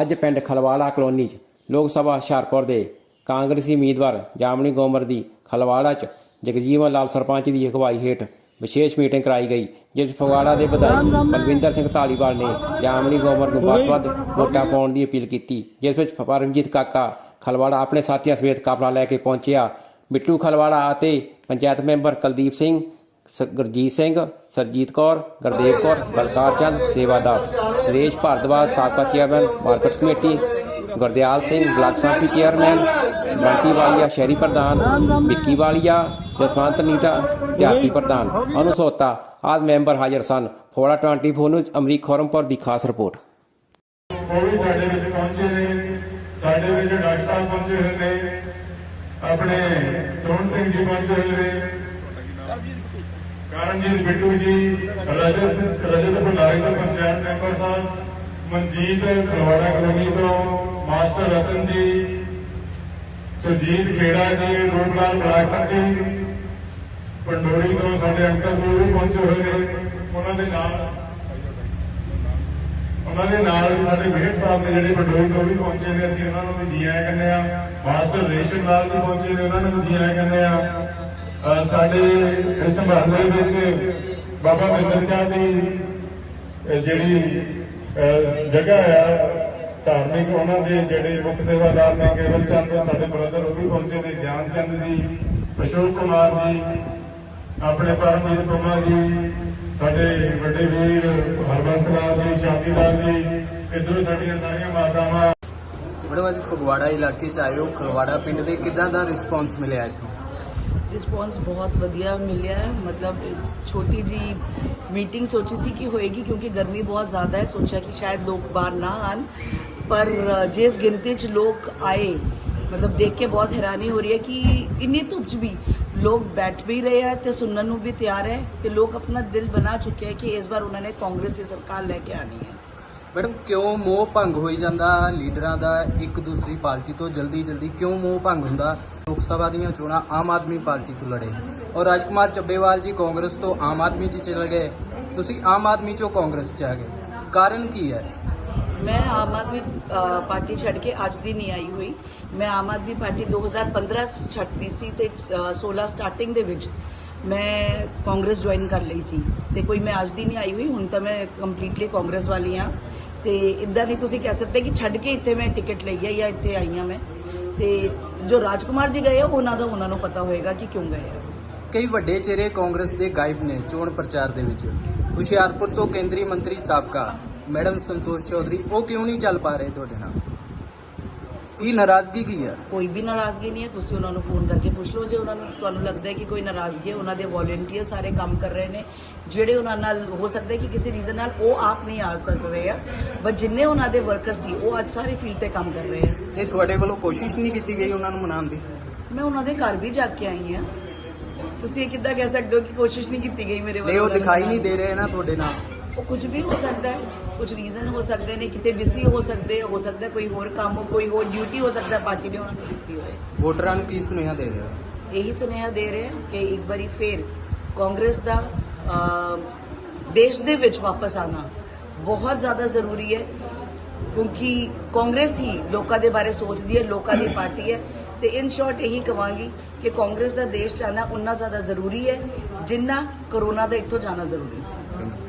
ਅੱਜ ਪਿੰਡ ਖਲਵਾੜਾ ਕਲੋਨੀ 'ਚ ਲੋਕ ਸਭਾ ਹੁਸ਼ਿਆਰਪੁਰ ਦੇ ਕਾਂਗਰਸੀ ਉਮੀਦਵਾਰ ਜਾਮਣੀ ਗੋਮਰ ਦੀ ਖਲਵਾੜਾ 'ਚ ਜਗਜੀਵਨ ਲਾਲ ਸਰਪੰਚ ਦੀ ਅਗਵਾਈ ਹੇਠ ਵਿਸ਼ੇਸ਼ ਮੀਟਿੰਗ ਕਰਾਈ ਗਈ ਜਿਸ ਫਗਵਾੜਾ ਦੇ ਵਿਧਾਇਕ ਬਲਵਿੰਦਰ ਸਿੰਘ ਧਾਲੀਵਾਲ ਨੇ ਜਾਮਣੀ ਗੋਮਰ ਨੂੰ ਵੱਧ-ਵੱਧ ਵੋਟਾਂ ਪਾਉਣ ਦੀ ਅਪੀਲ ਕੀਤੀ ਜਿਸ ਵਿੱਚ ਪਰਮਜੀਤ ਕਾਕਾ ਖਲਵਾੜਾ ਆਪਣੇ ਸਾਥੀਆਂ ਸਮੇਤ ਕਾਫਲਾ ਲੈ ਕੇ ਪਹੁੰਚਿਆ। ਬਿੱਟੂ ਖਲਵਾੜਾ ਅਤੇ ਪੰਚਾਇਤ ਮੈਂਬਰ ਕੁਲਦੀਪ ਸਿੰਘ ਗੁਰਜੀਤ ਸਿੰਘ, ਸਰਜੀਤ ਕੌਰ, ਗੁਰਦੇਵ ਕੌਰ, ਬਲਕਾਰ ਚੰਦ ਸੇਵਾਦਾਸ ਨਰੇਸ਼ ਭਾਰਦਵਾਜ ਸਾਬਕਾ chairman, market committee, Gurdial Singh, block ਸੰਮਤੀ ਚੇਅਰਮੈਨ ਬੰਟੀ ਵਾਲੀਆ, ਸ਼ਹਿਰੀ ਪ੍ਰਧਾਨ, ਵਿੱਕੀ ਵਾਲੀਆ, ਜਸਵੰਤ ਨੀਟਾ, ਦਿਹਾਤੀ ਪ੍ਰਧਾਨ। ਅਨੁਸੋਤਾ ਆਦਿ ਮੈਂਬਰ ਹਾਜ਼ਰ ਸਨ। ਫੋੜਾ 24 ਨਿਊਜ਼, ਅਮਰੀਕ ਖੋਰਮਪੁਰ ਦੀ ਖਾਸ ਰਿਪੋਰਟ। ਉਹ ਵੀ ਸਾਡੇ ਵਿੱਚ ਪਹੁੰਚੇ ਨੇ। ਸਾਡੇ ਵਿੱਚ ਡਾਕਟਰ ਸਾਹਿਬ ਪਹੁੰਚੇ ਹੋਏ ਨੇ। ਆਪਣੇ ਸੋਹਣ ਸਿੰਘ ਜੀ ਪਹੁੰਚੇ ਹੋਏ ਨੇ। ਕਰਨਜੀਤ ਬਿੱਟੂ ਜੀ, ਰਜਤ ਰਜਤ ਭੰਡਾਰੀ ਤੋਂ ਪੰਚਾਇਤ ਮੈਂਬਰ ਸਾਹਿਬ, ਮਨਜੀਤ ਖਲਵਾੜਾ ਕਲੋਨੀ ਤੋਂ ਮਾਸਟਰ ਰਤਨ ਜੀ ਸੁਜੀਤ ਖੇੜਾ ਜੀ, ਰੂਪਲਾਲ ਬਲਾਕ ਸੰਘੀ ਪੰਡੋਰੀ ਤੋਂ ਸਾਡੇ ਅੰਕਲ ਜੀ ਵੀ ਪਹੁੰਚੇ ਹੋਏ ਨੇ। ਉਹਨਾਂ ਦੇ ਨਾਲ ਉਹਨਾਂ ਦੇ ਨਾਲ ਸਾਡੇ ਮੇਹਰ ਸਾਹਿਬ ਨੇ ਜਿਹੜੇ ਪੰਡੋਰੀ ਤੋਂ ਵੀ ਪਹੁੰਚੇ ਨੇ, ਅਸੀਂ ਉਹਨਾਂ ਨੂੰ ਵੀ ਜੀ ਆਇਆਂ ਕਹਿੰਦੇ ਆ ਮਾਸਟਰ ਰੇਸ਼ਮ ਲਾਲ ਜੀ ਪਹੁੰਚੇ ਨੇ, ਉਹਨਾਂ ਨੂੰ ਵੀ ਜੀ ਆਇਆਂ ਕਹਿੰਦੇ ਆ ਸਾਡੇ ਇਸ ਮਹੱਲੇ ਵਿੱਚ ਬਾਬਾ ਬਿੰਦਰ ਸ਼ਾਹ ਦੀ ਜਿਹੜੀ ਜਗ੍ਹਾ ਆ, ਧਾਰਮਿਕ ਉਹਨਾਂ ਦੇ ਜਿਹੜੇ ਮੁੱਖ ਸੇਵਾਦਾਰ ਨੇ, ਕੇਵਲ ਚੰਦ, ਸਾਡੇ ਬ੍ਰਦਰ ਉਹ ਵੀ ਪਹੁੰਚੇ ਨੇ ਗਿਆਨ ਚੰਦ ਜੀ, ਅਸ਼ੋਕ ਕੁਮਾਰ ਜੀ, ਆਪਣੇ ਪਰਮਜੀਤ ਕੁਮਾਰ ਜੀ, ਸਾਡੇ ਵੱਡੇ ਵੀਰ ਹਰਬੰਸ ਲਾਲ ਜੀ ਸ਼ਾਦੀ ਜੀ, ਇਧਰੋਂ ਸਾਡੀਆਂ ਸਾਰੀਆਂ ਮਾਤਾਵਾਂ। ਮੈਡਮ, ਅੱਜ ਫਗਵਾੜਾ ਇਲਾਕੇ 'ਚ ਆਏ ਹੋ ਖਲਵਾੜਾ ਪਿੰਡ ਦੇ ਕਿੱਦਾਂ ਦਾ ਰਿਸਪੌਂਸ ਮਿਲਿਆ ਇੱਥੋਂ? ਰਿਸਪੌਂਸ ਬਹੁਤ ਵਧੀਆ ਮਿਲਿਆ ਹੈ ਮਤਲਬ ਛੋਟੀ ਜੀ ਮੀਟਿੰਗ ਸੋਚੀ ਸੀ ਕਿ ਹੋਏਗੀ ਕਿਉਂਕਿ ਗਰਮੀ ਬਹੁਤ ਜ਼ਿਆਦਾ ਹੈ ਸੋਚਿਆ ਕਿ ਸ਼ਾਇਦ ਲੋਕ ਬਾਹਰ ਨਾ ਆਣ ਪਰ ਜਿਸ ਗਿਣਤੀ 'ਚ ਲੋਕ ਆਏ ਮਤਲਬ ਦੇਖ ਕੇ ਬਹੁਤ ਹੈਰਾਨੀ ਹੋ ਰਹੀ ਹੈ ਕਿ ਇੰਨੀ ਧੁੱਪ 'ਚ ਵੀ ਲੋਕ ਬੈਠ ਵੀ ਰਹੇ ਹੈ ਤੇ ਸੁਣਨ ਨੂੰ ਵੀ ਤਿਆਰ ਹੈ ਤੇ ਲੋਕ ਆਪਣਾ ਦਿਲ ਬਣਾ ਚੁੱਕੇ ਹੈ ਕਿ ਇਸ ਵਾਰ ਉਹਨਾਂ ਨੇ ਕਾਂਗਰਸ ਦੀ ਸਰਕਾਰ ਲੈ ਕੇ ਆਣੀ ਹੈ ਮੈਡਮ ਕਿਉਂ ਮੋਹ ਭੰਗ ਹੋਈ ਜਾਂਦਾ? ਲੀਡਰਾਂ ਦਾ ਇੱਕ ਦੂਸਰੀ ਪਾਰਟੀ ਤੋਂ ਜਲਦੀ ਜਲਦੀ ਕਿਉਂ ਮੋਹ ਭੰਗ ਹੁੰਦਾ? ਲੋਕ ਸਭਾ ਦੀਆਂ ਚੋਣਾਂ ਆਮ ਆਦਮੀ ਪਾਰਟੀ ਤੋਂ ਲੜੇ ਔਰ ਰਾਜਕੁਮਾਰ ਚੱਬੇਵਾਲ ਜੀ ਕਾਂਗਰਸ ਤੋਂ ਆਮ ਆਦਮੀ 'ਚ ਚਲੇ ਗਏ। ਤੁਸੀਂ ਆਮ ਆਦਮੀ 'ਚੋਂ ਕਾਂਗਰਸ 'ਚ ਆ ਗਏ। ਕਾਰਨ ਕੀ ਹੈ? ਮੈਂ ਆਮ ਆਦਮੀ ਪਾਰਟੀ ਛੱਡ ਕੇ ਅੱਜ ਦੀ ਨਹੀਂ ਆਈ ਹੋਈ। ਮੈਂ ਆਮ ਆਦਮੀ ਪਾਰਟੀ 2015 'ਚ ਛੱਡਦੀ ਸੀ ਤੇ ਅ, 16 ਸਟਾਰਟਿੰਗ ਦੇ ਵਿੱਚ ਮੈਂ ਕਾਂਗਰਸ ਜੁਆਇਨ ਕਰ ਲਈ ਸੀ। ਤੇ ਕੋਈ ਮੈਂ ਅੱਜ ਦੀ ਨਹੀਂ ਆਈ ਹੋਈ ਹੁਣ ਤਾਂ ਮੈਂ ਕੰਪਲੀਟਲੀ ਕਾਂਗਰਸ ਵਾਲੀ ਹਾਂ। ਤੇ ਇਦਾਂ ਨਹੀਂ ਤੁਸੀਂ ਕਹਿ ਸਕਦੇ ਕਿ ਛੱਡ ਕੇ ਇੱਥੇ ਮੈਂ ਟਿਕਟ ਲਈ ਹੈ ਜਾਂ ਇੱਥੇ ਆਈ ਹਾਂ ਮੈਂ। ਤੇ ਜੋ ਰਾਜਕੁਮਾਰ ਜੀ ਗਏ ਆ, ਉਹਨਾਂ ਦਾ ਉਹਨਾਂ ਨੂੰ ਪਤਾ ਹੋਏਗਾ ਕਿ ਕਿਉਂ ਗਏ ਆ। ਕਈ ਵੱਡੇ ਚਿਹਰੇ ਕਾਂਗਰਸ ਦੇ ਗਾਇਬ ਨੇ ਚੋਣ ਪ੍ਰਚਾਰ ਦੇ ਵਿੱਚ। ਹੁਸ਼ਿਆਰਪੁਰ ਤੋਂ ਕੇਂਦਰੀ ਮੰਤਰੀ ਸਾਬਕਾ ਮੈਡਮ ਸੰਤੋਸ਼ ਚੌਧਰੀ ਉਹ ਕਿਉਂ ਨਹੀਂ ਚੱਲ ਪਾ ਰਹੇ ਤੁਹਾਡੇ ਨਾਲ? ਕੀ ਨਾਰਾਜ਼ਗੀ ਕੀ ਹੈ? ਕੋਈ ਵੀ ਨਾਰਾਜ਼ਗੀ ਨਹੀਂ ਹੈ ਤੁਸੀਂ ਉਹਨਾਂ ਨੂੰ ਫੋਨ ਕਰਕੇ ਪੁੱਛ ਲਓ। ਜੇ ਉਹਨਾਂ ਨੂੰ ਤੁਹਾਨੂੰ ਲੱਗਦਾ ਹੈ ਕਿ ਕੋਈ ਨਾਰਾਜ਼ਗੀ ਹੈ ਉਹਨਾਂ ਦੇ ਵੋਲੰਟੀਅਰ ਸਾਰੇ ਕੰਮ ਕਰ ਰਹੇ ਨੇ ਜਿਹੜੇ ਉਹਨਾਂ ਨਾਲ ਹੋ ਸਕਦਾ ਕਿ ਕਿਸੇ ਰੀਜ਼ਨ ਨਾਲ ਉਹ ਆਪ ਨਹੀਂ ਆ ਸਕ ਰਹੇ ਆ ਬਟ ਜਿੰਨੇ ਉਹਨਾਂ ਦੇ ਵਰਕਰ ਸੀ ਉਹ ਅੱਜ ਸਾਰੇ ਫੀਲਡ ਤੇ ਕੰਮ ਕਰ ਰਹੇ ਆ। ਇਹ ਤੁਹਾਡੇ ਵੱਲੋਂ ਕੋਸ਼ਿਸ਼ ਨਹੀਂ ਕੀਤੀ ਗਈ ਉਹਨਾਂ ਨੂੰ ਮਨਾਉਣ ਦੀ? ਮੈਂ ਉਹਨਾਂ ਦੇ ਘਰ ਵੀ ਜਾ ਕੇ ਆਈ ਹਾਂ। ਤੁਸੀਂ ਇਹ ਕਿੱਦਾਂ ਕਹਿ ਸਕਦੇ ਹੋ ਕਿ ਕੋਸ਼ਿਸ਼ ਨਹੀਂ ਕੀਤੀ ਗਈ ਮੇਰੇ ਨਹੀਂ ਉਹ ਦਿਖਾਈ ਨਹੀਂ ਦੇ ਰਹੇ ਨਾ ਤੁਹਾਡੇ ਨਾਲ। ਉਹ ਕੁਝ ਵੀ ਹੋ ਸਕਦਾ ਹੈ ਕੁਝ ਰੀਜ਼ਨ ਹੋ ਸਕਦੇ ਨੇ ਕਿਤੇ ਬਿਜ਼ੀ ਹੋ ਸਕਦੇ ਹੋ ਸਕਦਾ ਕੋਈ ਹੋਰ ਕੰਮ ਕੋਈ ਹੋਰ ਡਿਊਟੀ ਹੋ ਸਕਦਾ ਪਾਰਟੀ ਨੇ ਉਹਨਾਂ ਨੂੰ ਦਿੱਤੀ ਹੋਏ ਵੋਟਰਾਂ ਨੂੰ ਕੀ ਸੁਨੇਹਾ ਦੇ ਰਹੇ ਹੋ? ਇਹੀ ਸੁਨੇਹਾ ਦੇ ਰਹੇ ਹਾਂ ਕਿ ਇੱਕ ਵਾਰੀ ਫੇਰ ਕਾਂਗਰਸ ਦਾ ਦੇਸ਼ ਦੇ ਵਿੱਚ ਵਾਪਸ ਆਣਾ ਬਹੁਤ ਜ਼ਿਆਦਾ ਜ਼ਰੂਰੀ ਹੈ ਕਿਉਂਕਿ ਕਾਂਗਰਸ ਹੀ ਲੋਕਾਂ ਦੇ ਬਾਰੇ ਸੋਚਦੀ ਹੈ ਲੋਕਾਂ ਦੀ ਪਾਰਟੀ ਹੈ ਤੇ ਇਨ ਸ਼ਾਰਟ ਇਹੀ ਕਵਾਂਗੀ ਕਿ ਕਾਂਗਰਸ ਦਾ ਦੇਸ਼ ਆਉਣਾ ਉਨਾ ਜ਼ਿਆਦਾ ਜ਼ਰੂਰੀ ਹੈ ਜਿੰਨਾ ਕਰੋਨਾ ਦਾ ਇੱਥੋਂ ਜਾਣਾ ਜ਼ਰੂਰੀ ਸੀ।